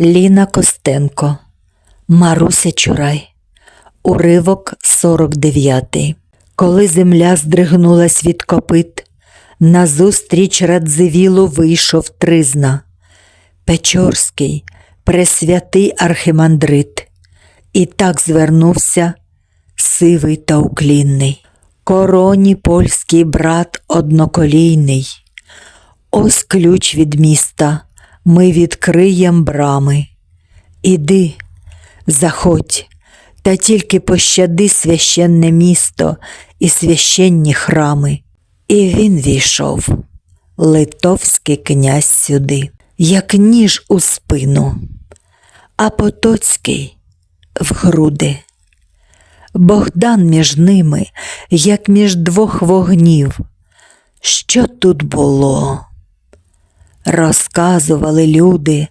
Ліна Костенко, Маруся Чурай, уривок 49. Коли земля здригнулась від копит, назустріч Радзивілу вийшов тризна. Печорський, пресвятий архимандрит, і так звернувся сивий та уклінний. Короні польський брат одноколійний. Ось ключ від міста, ми відкриєм брами. Іди, заходь, та тільки пощади священне місто і священні храми. І він війшов, литовський князь сюди, як ніж у спину, а Потоцький в груди. Богдан між ними, як між двох вогнів. Що тут було? Розказували люди,